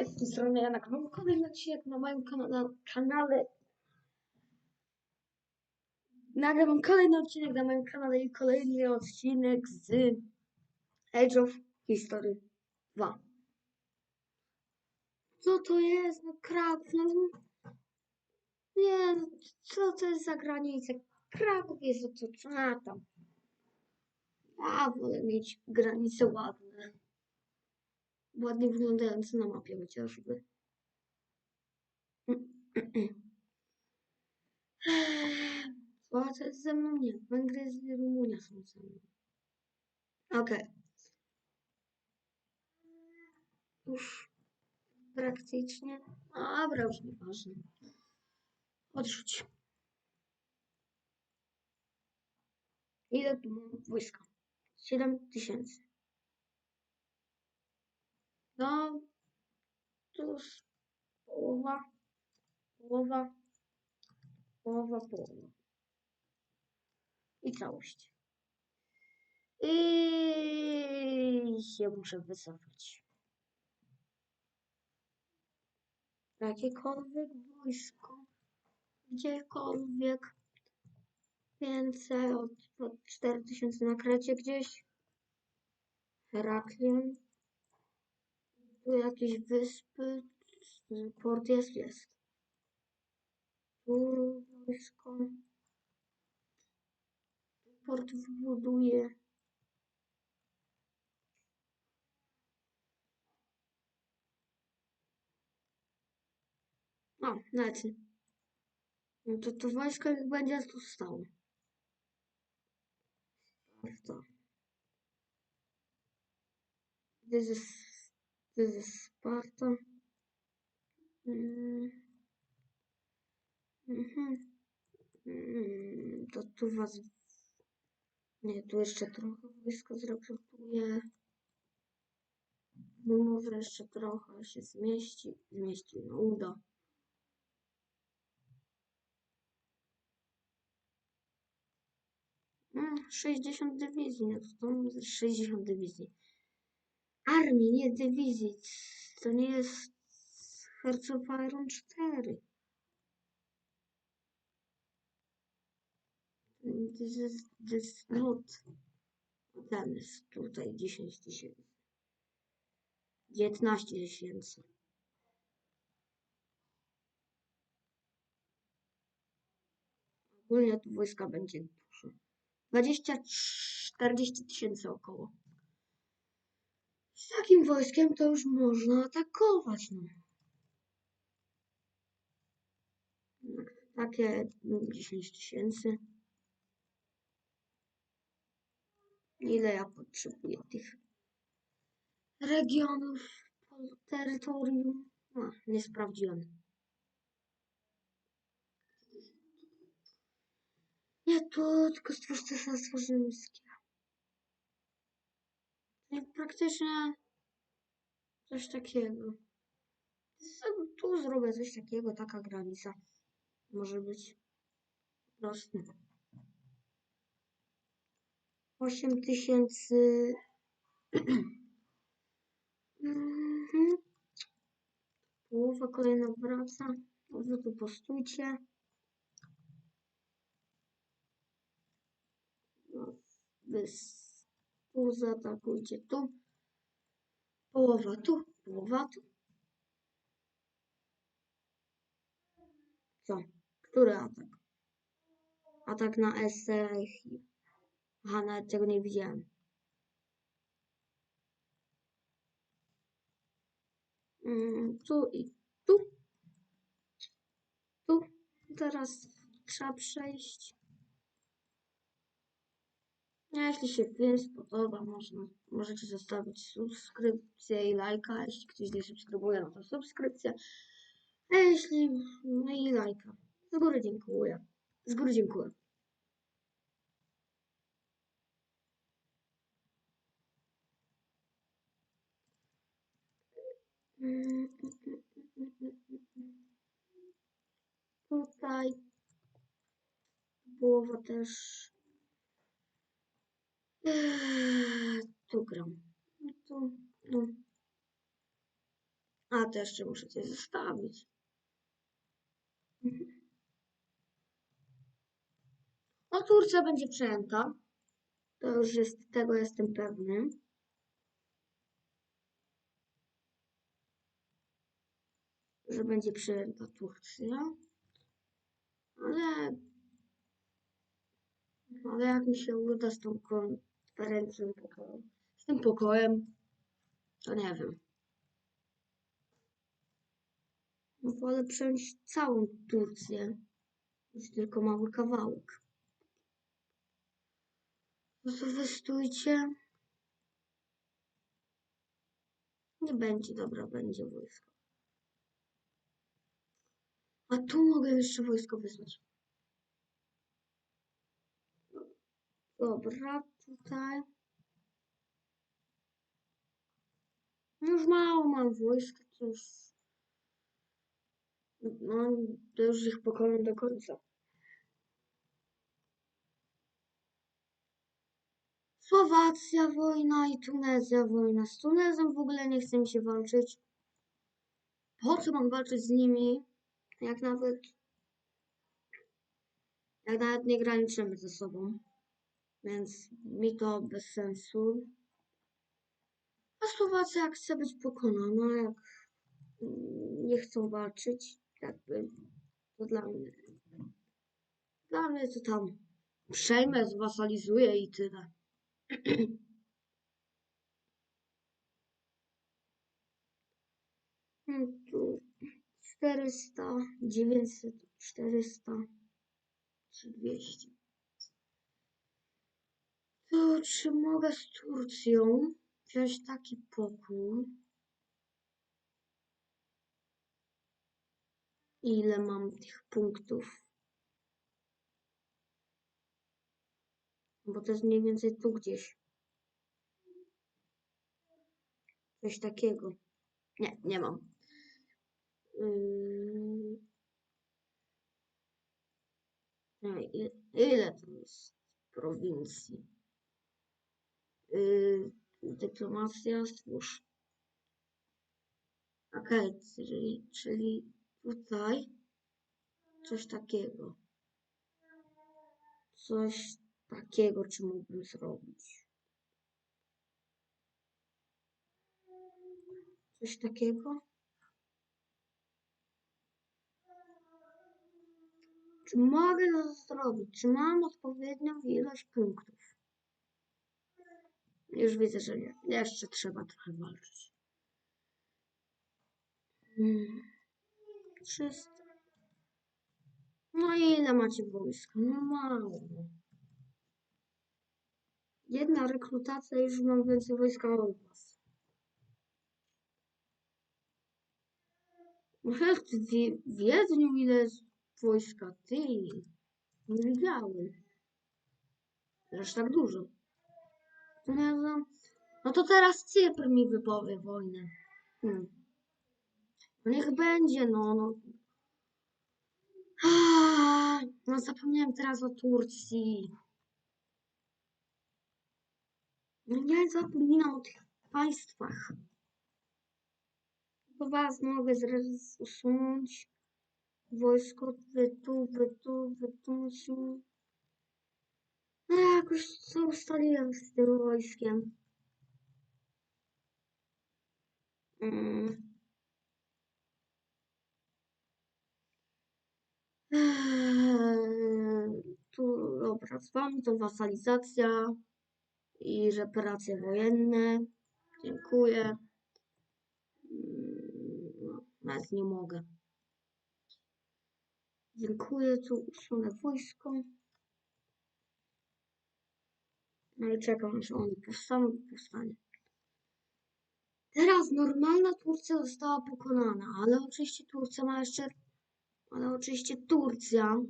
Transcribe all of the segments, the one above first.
Cześć, z tej strony Janak. Mam kolejny odcinek na moim kana- kanale. Nagrywam kolejny odcinek na moim kanale i kolejny odcinek z Age of History 2. Co to jest? No Kraków, no nie, no, co to jest za granica? Kraków jest otoczona tam. Ja wolę mieć granice ładne ładnie wyglądający na mapie chociażby. Słowacja jest ze mną? Nie. Węgry i Rumunia są ze mną. Okej. Już praktycznie. Dobra, już nieważne. Odrzuć. Ile tu mam wojska? 7 tysięcy. No, już połowa, połowa, połowa, połowa. I całość. I się muszę wycofać. Jakiekolwiek wojsko, gdziekolwiek, więcej od, od 4000 na Krecie gdzieś. Heraklion. Tu jakieś wyspy. Port jest, jest. Wojsko. Port wybuduje. O, lecę. No to to wojsko jak będzie tu stało. Sparta. This is This is Sparta. Mm. Mhm. Mm, To tu was... Nie, tu jeszcze trochę wojsko zrekrutuję. No może jeszcze trochę się zmieści. Zmieści, no uda. Mm, 60 dywizji, no to tam 60 dywizji. Armii, nie dywizji. To nie jest Hearts of Iron 4. This is, this is not. Ten jest tutaj 10 tysięcy. 19 tysięcy. Ogólnie tu wojska będzie dużo. 20-40 tysięcy około. Z takim wojskiem to już można atakować. No. Takie no, 10 tysięcy. Ile ja potrzebuję tych regionów, terytorium? A, nie sprawdziłem. Nie tu, tylko rzymskie. I praktycznie coś takiego. Tu zrobię coś takiego, taka granica może być. Po prostu. 8 tysięcy. Połowa kolejna wraca. Wy tu postójcie. No, s- tu zaatakujcie tu. Połowa tu, połowa tu. Co? Który atak? Atak na Esechi. Aha, nawet tego nie widziałem. Mm, tu i tu. Tu. Teraz trzeba przejść. Jeśli się film spodoba, można, możecie zostawić subskrypcję i lajka. Jeśli ktoś nie subskrybuje, no to subskrypcja. A jeśli, no i lajka. Z góry dziękuję. Z góry dziękuję. Tutaj połowa też. Eee, tu gram. Tu, no. A to jeszcze muszę coś zostawić. No, Turcja będzie przejęta. To już jest, tego jestem pewny. Że będzie przejęta Turcja. Ale, ale jak mi się uda z tą konferencją pokoju, z tym pokojem, to nie wiem. No wolę przejąć całą Turcję niż tylko mały kawałek. No. Nie będzie, dobra, będzie wojsko. A tu mogę jeszcze wojsko wysłać. Dobra, tutaj. Już mało mam wojska, to już... No, już ich pokonam do końca. Słowacja wojna i Tunezja wojna. Z Tunezją w ogóle nie chcę mi się walczyć. Po co mam walczyć z nimi? Jak nawet... Jak nawet nie graniczymy ze sobą. Więc mi to bez sensu. A Słowacja chce być pokonana, jak nie chcą walczyć, jakby to dla mnie. Dla mnie to tam przejmę, zwasalizuję i tyle. Hmm, Tu 400, 900, 400 czy 200. To czy mogę z Turcją wziąć taki pokój? Ile mam tych punktów? Bo to jest mniej więcej tu gdzieś. Coś takiego. Nie, nie mam. Yy... Ile, ile to jest prowincji? Yy, dyplomacja, stwórz. Okej, czyli, czyli tutaj coś takiego. Coś takiego, czy mógłbym zrobić. Coś takiego? Czy mogę to zrobić? Czy mam odpowiednią ilość punktów? Już widzę, że nie. Jeszcze trzeba trochę walczyć. Hmm. 300. No i ile macie wojska? No mało. Jedna rekrutacja już mam więcej wojska od was. Może w Wie- Wiedniu ile wojska? Ty. Nie widziałem. Aż tak dużo. Znam. No to teraz Cypr mi wypowie wojnę. Hmm. No niech będzie, no. no. Ah, No zapomniałem teraz o Turcji. No ja zapominam o tych państwach. To was mogę zaraz usunąć. Wojsko, wy tu, wy tu, No jakoś co ustaliłem z tym wojskiem. Mm. Eee, Tu, dobra, wami to wasalizacja i reparacje wojenne. Dziękuję. Mm, No, nawet nie mogę. Dziękuję, tu usunę wojsko. I czekam, aż oni powstaną, powstanie. Teraz normalna Turcja została pokonana, ale oczywiście Turcja ma jeszcze, ale oczywiście Turcja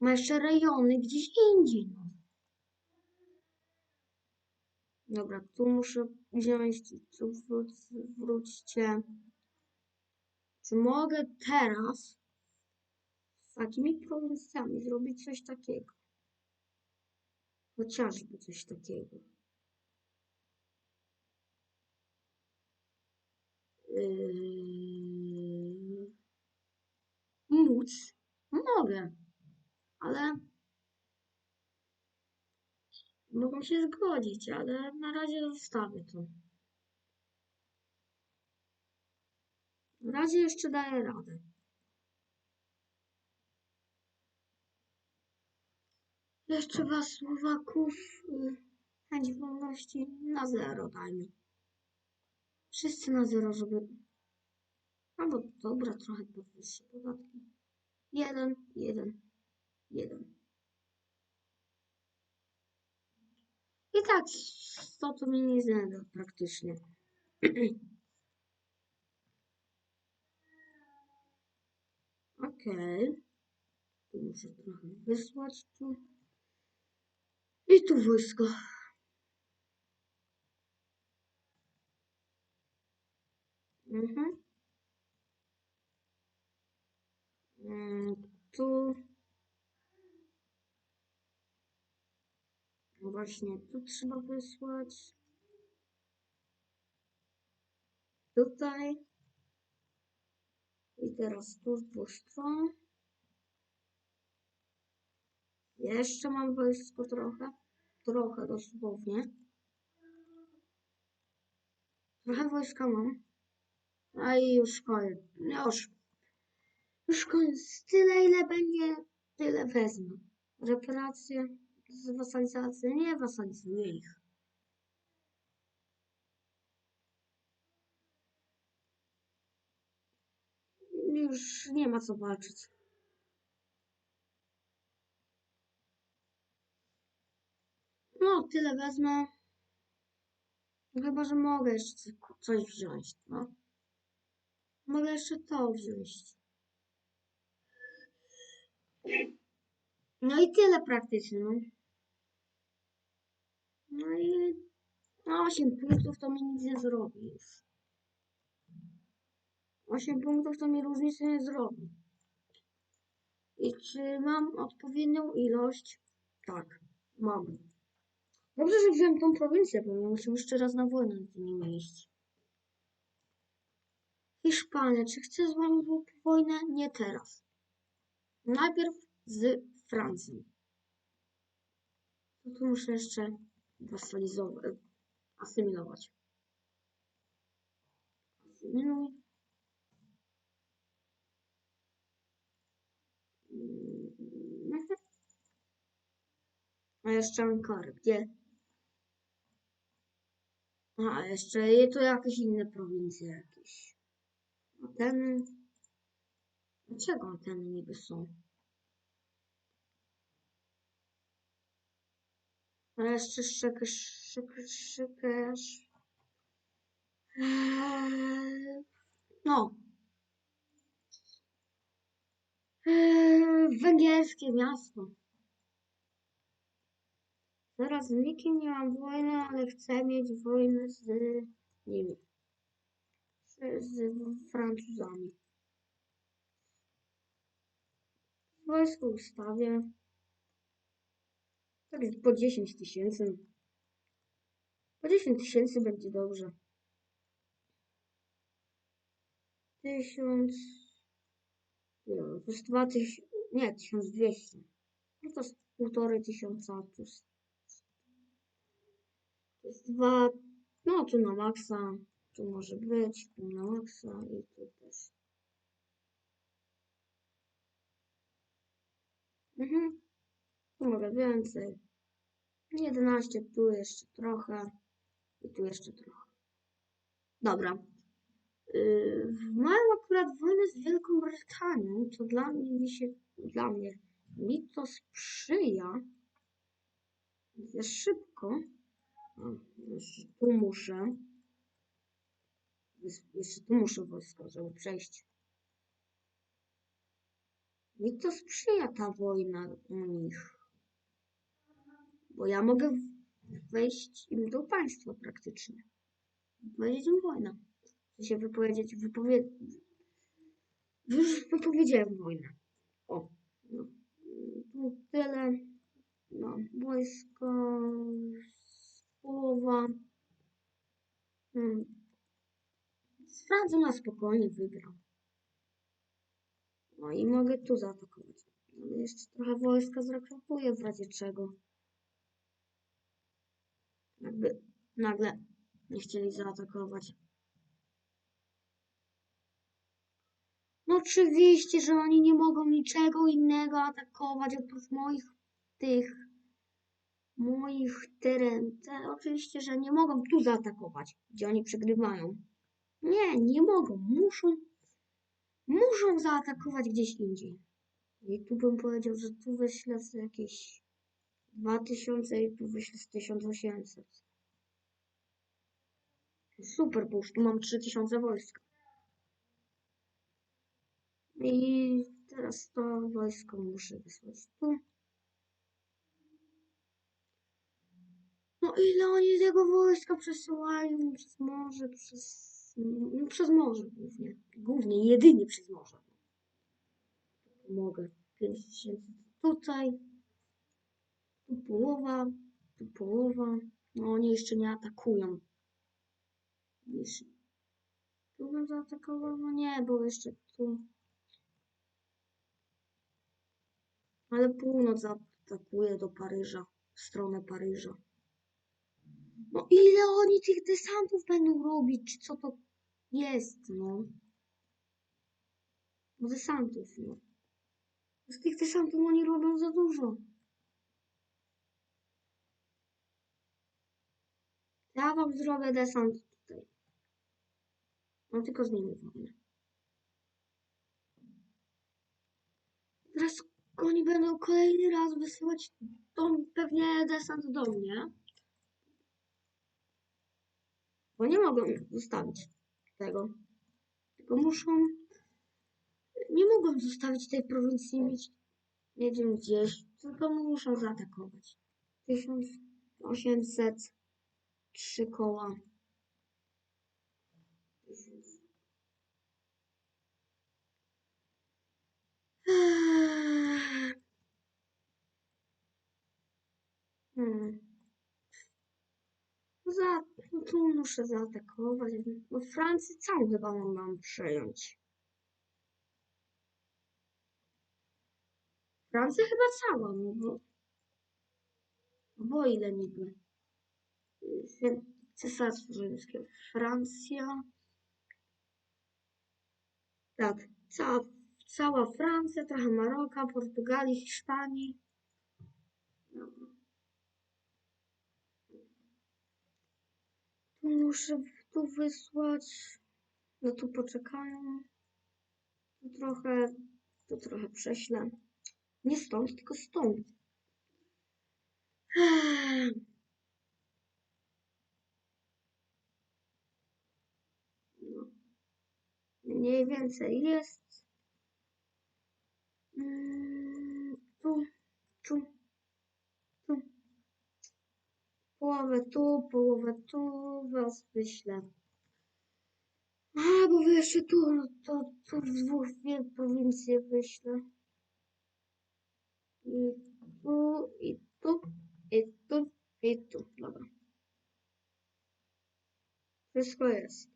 ma jeszcze rejony gdzieś indziej. No. Dobra, tu muszę wziąć, tu wróć, wróćcie. Czy mogę teraz z takimi prowincjami zrobić coś takiego? Chociażby coś takiego. yy, móc, mogę, ale mogą się zgodzić, ale na razie zostawię to. Na razie jeszcze daję radę. Jeszcze dwa Słowaków. y, Chęć wolności na zero dajmy. Wszyscy na zero, żeby... Albo dobra, trochę podwyższę podatki. Jeden, jeden, jeden. I tak 100 to mi nie znajdę praktycznie. Okej. Tu muszę trochę wysłać tu. I tu wojsko. Mhm. Mm, Tu. No właśnie, tu trzeba wysłać. Tutaj. I teraz tu z dwóch stron. Jeszcze mam wojsko trochę. Trochę dosłownie. Trochę wojska mam. A i już koniec. Już. Już koniec. Tyle ile będzie, tyle wezmę. Reparacje, z wasalizację. Nie wasalizuję ich. Już nie ma co walczyć. No, tyle wezmę. Chyba, że mogę jeszcze co- coś wziąć, no. Mogę jeszcze to wziąć. No i tyle praktycznie, no. No i no 8 punktów to mi nic nie zrobi już. 8 punktów to mi różnicy nie zrobi. I czy mam odpowiednią ilość? Tak, mam. Dobrze, że wziąłem tą prowincję, bo musimy jeszcze raz na wojnę z nimi iść. Hiszpania, czy chce z wami wo- wojnę? Nie teraz. Najpierw z Francją. No tu muszę jeszcze wasalizować, asymilować. Asymiluj. Mhm. A jeszcze Ankara, gdzie? A, jeszcze je tu jakieś inne prowincje jakieś. Ateny. Dlaczego Ateny niby są? A jeszcze szykasz, szykasz, szykasz. No. Eee, Węgierskie miasto. Teraz z nikim nie mam wojny, ale chcę mieć wojnę z nimi. Z, z Francuzami. Wojsko ustawię. Tak po 10 tysięcy. Po 10 tysięcy będzie dobrze. Tysiąc. Ile? To jest 2000. Nie, 1200. No to jest półtorej tysiąca. To jest, jest dwa. No tu na maksa. Tu może być. Tu na maksa i tu też. Mhm. Tu mogę więcej. 11, tu jeszcze trochę. I tu jeszcze trochę. Dobra. Yy, mają akurat wojnę z Wielką Brytanią, co dla mnie mi się, dla mnie, mi to sprzyja. Za szybko. Jeszcze tu muszę. Jeszcze tu muszę wojsko, żeby przejść. Mi to sprzyja ta wojna u nich. Bo ja mogę wejść im do państwa praktycznie. Powiedzieć im wojnę. Chcę się wypowiedzieć, wypowie... Już wypowiedziałem wojnę. O, no. Tu tyle. No, wojsko połowa. Hmm. Francja na spokojnie wygra. No i mogę tu zaatakować. Ale jeszcze trochę wojska zrekrutuję w razie czego. Jakby nagle nie chcieli zaatakować. No oczywiście, że oni nie mogą niczego innego atakować oprócz moich tych moich teren. Te, oczywiście, że nie mogą tu zaatakować, gdzie oni przegrywają. Nie, nie mogą. Muszą muszą zaatakować gdzieś indziej. I tu bym powiedział, że tu wyślę z jakieś 2000 i tu wyślę z 1800. Super, bo już tu mam 3000 wojsk. I teraz to wojsko muszę wysłać tu. No ile oni tego wojska przesyłają przez morze, przez, no, przez morze głównie. Głównie, jedynie przez morze. Mogę. 5000 tutaj. Tu połowa, tu połowa. No oni jeszcze nie atakują. Tu bym zaatakował? No nie, bo jeszcze tu. Ale północ zaatakuje do Paryża, w stronę Paryża. No ile oni tych desantów będą robić? Co to jest, no? No desantów, no. Z tych desantów oni robią za dużo. Ja wam zrobię desant tutaj. No tylko z nimi wojnę. Teraz oni będą kolejny raz wysyłać do, pewnie desant do mnie. Bo nie mogą zostawić tego. Tylko muszą. Nie mogą zostawić tej prowincji mieć. Nie wiem gdzieś. Tylko muszą zaatakować. 1800. Trzy koła. Hmm. Za, no tu muszę zaatakować. No Francję całą chyba mam przejąć. Francja chyba cała, no bo... Bo ile niby? Cesarstwo Rzymskie. Francja. Tak, cała, cała Francja, trochę Maroka, Portugalii, Hiszpanii. Dobra. Tu muszę tu wysłać. No tu poczekają. Tu trochę, tu trochę prześlę. Nie stąd, tylko stąd. No. Mniej więcej jest. Mm, Tu, tu. Połowę tu, połowę tu was wyślę. A, bo wy jeszcze tu, no to tu w dwóch prowincje wyślę. I tu, i tu, i tu, i tu. Dobra. Wszystko jest.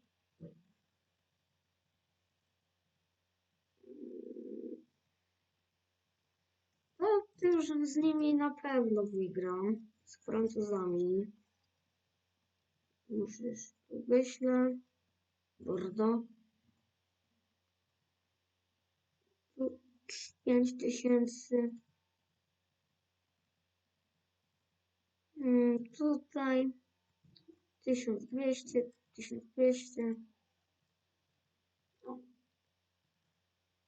No, już z nimi na pewno wygram. Z Francuzami. Już tu wyślę. Tu 5 tysięcy. Mm, Tutaj 1200, 1200. O.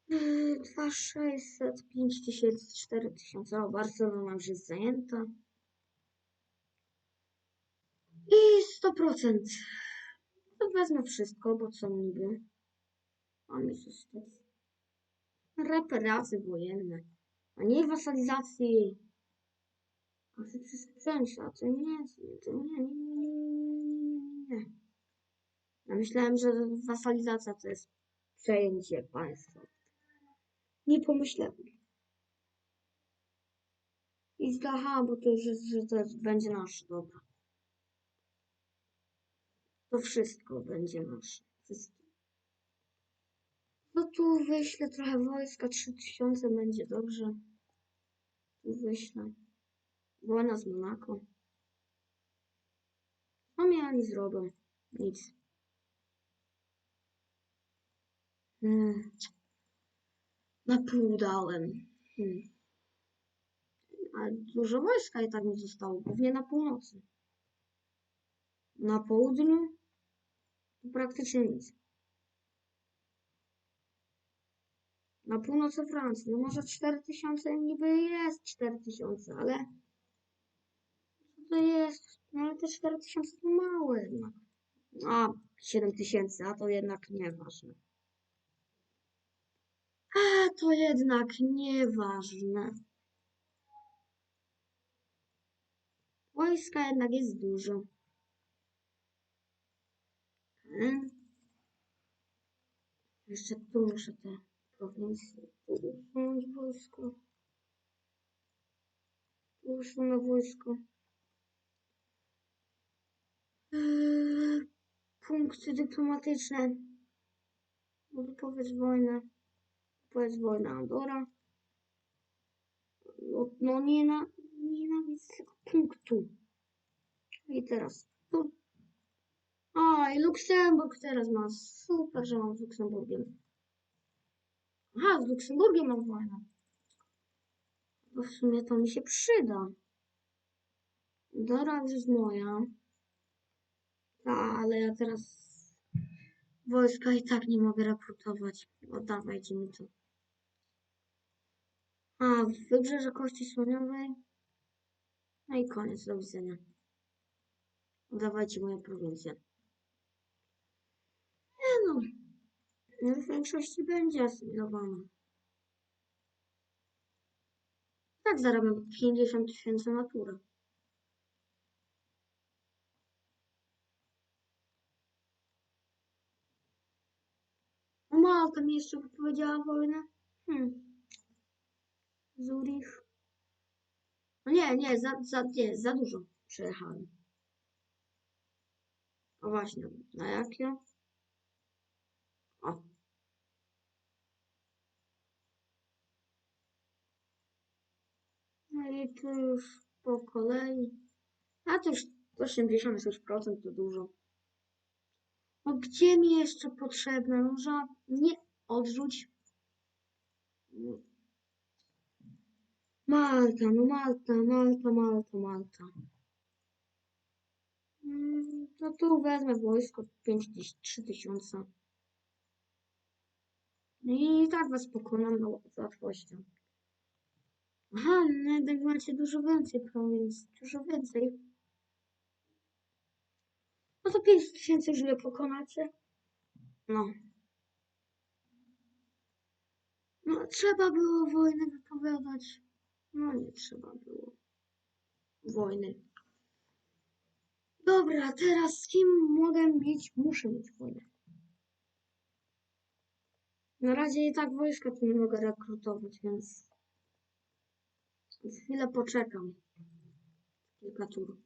Yy, 2600, 5000, 4000. O, Barcelona już jest zajęta. I 100%. To wezmę wszystko, bo co niby. Mam mi zostać. Reparacje wojenne. A nie wasalizacji. A ty przesprzęć, a to nie, to nie, nie, nie, nie, nie. Ja myślałem, że wasalizacja to jest przejęcie państwa. Nie pomyślałem. I aha, bo to już jest, że to będzie nasze, dobra. To wszystko będzie nasze. Wszystko. tu wyślę trochę wojska, 3000 będzie dobrze. Tu wyślę. Wojna z Monako. Co mi oni zrobią? Nic. Hmm. Na pół dałem. Hmm. Dużo wojska i tak mi zostało, głównie na północy. Na południu praktycznie nic. Na północy Francji, no może 4000 niby jest 4000, ale co to jest? No ale te 4000 to mało jednak. A, 7000, a to jednak nieważne. A, to jednak nieważne. Wojska jednak jest dużo. Hmm. Jeszcze tu muszę te prowincje usunąć wojsko. Usunę wojsko. Eee, punkty dyplomatyczne. To powiedz wojnę. Powiedz wojnę Andora. No, no nie na, nienawidzę tego punktu. I teraz tu. A, i Luksemburg teraz ma. Super, że mam z Luksemburgiem. Aha, z Luksemburgiem mam wojnę. Bo w sumie to mi się przyda. Dora już jest moja. A, ale ja teraz wojska i tak nie mogę rekrutować. Oddawajcie mi to. A, wybrzeże Kości Słoniowej. No i koniec, do widzenia. Oddawajcie moje prowincje. No, no w większości będzie asymilowana. Tak zarabiam 50 tysięcy natura. A Malta mi jeszcze wypowiedziała wojnę. Hmm. Zurich. No nie, nie, za, za, nie, za dużo przejechałem. O właśnie, na jakie? O. No i tu już po kolei. A to już 86% to dużo. No gdzie mi jeszcze potrzebne? No że nie odrzuć. Malta, no Malta, Malta, Malta, Malta. To tu wezmę wojsko 5 tyś- 3 tysiące. No I tak was pokonam no, z łatwością. Aha, no jednak macie dużo więcej prowincji, dużo więcej. No to 5 tysięcy już mnie pokonacie. No. No trzeba było wojnę wypowiadać. No nie trzeba było. Wojny. Dobra, teraz z kim mogę mieć? Muszę mieć wojnę. Na razie i tak wojska tu nie mogę rekrutować, więc chwilę poczekam. Kilka tur.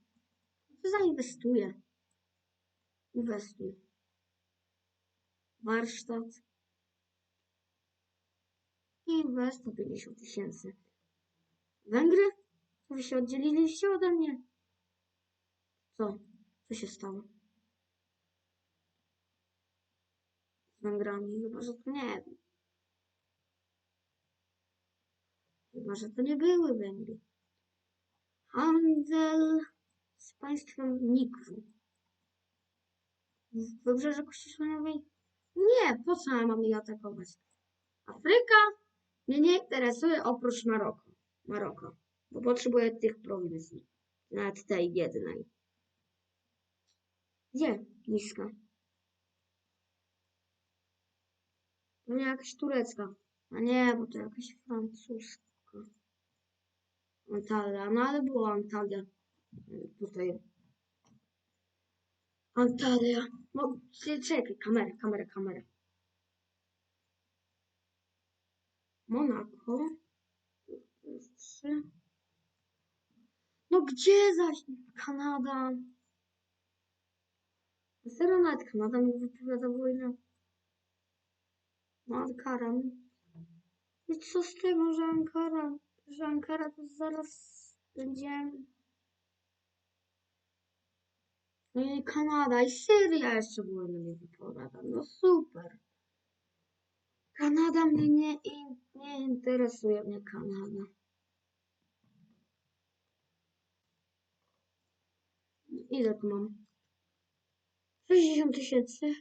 Zainwestuję. Inwestuj. Warsztat. Inwestuj 50 tysięcy. Węgry? Wy się oddzieliliście ode mnie? Co? Co się stało? Z Węgrami? Chyba, że to nie wiem. Chyba, że to nie były Węgry. Handel z państwem Nikru. W Wybrzeże Kości Słoniowej? Nie, po co mam je atakować? Afryka mnie nie interesuje oprócz Maroko. Maroko, bo potrzebuję tych prowincji. Nawet tej jednej. Gdzie? Niska. To nie jakaś turecka. A nie, bo to jakaś francuska. Antalya, no ale była Antalya. Y, Tutaj. Antalya. No, cze- czekaj, kamera, kamera, kamera. Trzy. No gdzie zaś Kanada? Serio nawet Kanada mi wypowiada wojnę. No Ankara. I co z tego, że Ankara? Że Ankara to zaraz będzie... I Kanada i Syria jeszcze były mnie wypowiada. No super. Kanada mnie nie, in- nie interesuje, mnie Kanada. Ile tu mam? 60 tysięcy.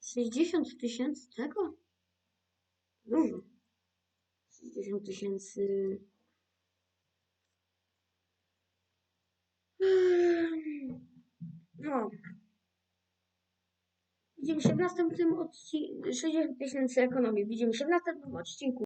60 tysięcy tego? Dużo. 60 tysięcy. No. Widzimy się w następnym odcinku. 60 tysięcy ekonomii. Widzimy się w następnym odcinku.